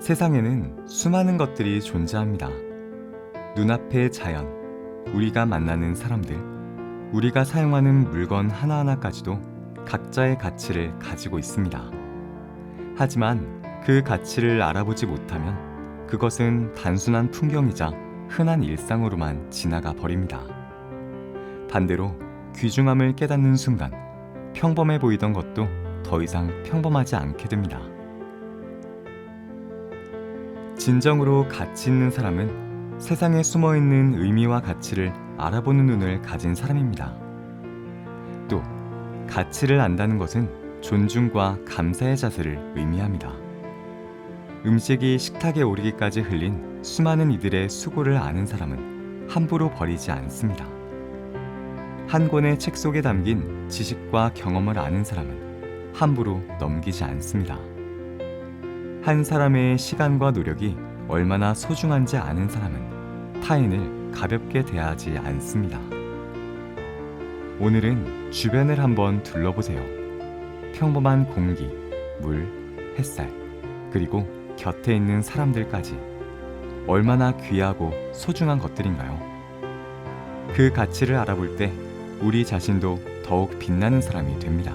세상에는 수많은 것들이 존재합니다. 눈앞의 자연, 우리가 만나는 사람들, 우리가 사용하는 물건 하나하나까지도 각자의 가치를 가지고 있습니다. 하지만 그 가치를 알아보지 못하면 그것은 단순한 풍경이자 흔한 일상으로만 지나가 버립니다. 반대로 귀중함을 깨닫는 순간 평범해 보이던 것도 더 이상 평범하지 않게 됩니다. 진정으로 가치 있는 사람은 세상에 숨어 있는 의미와 가치를 알아보는 눈을 가진 사람입니다. 또 가치를 안다는 것은 존중과 감사의 자세를 의미합니다. 음식이 식탁에 오르기까지 흘린 수많은 이들의 수고를 아는 사람은 함부로 버리지 않습니다. 한 권의 책 속에 담긴 지식과 경험을 아는 사람은 함부로 넘기지 않습니다. 한 사람의 시간과 노력이 얼마나 소중한지 아는 사람은 타인을 가볍게 대하지 않습니다. 오늘은 주변을 한번 둘러보세요. 평범한 공기, 물, 햇살, 그리고 곁에 있는 사람들까지 얼마나 귀하고 소중한 것들인가요? 그 가치를 알아볼 때 우리 자신도 더욱 빛나는 사람이 됩니다.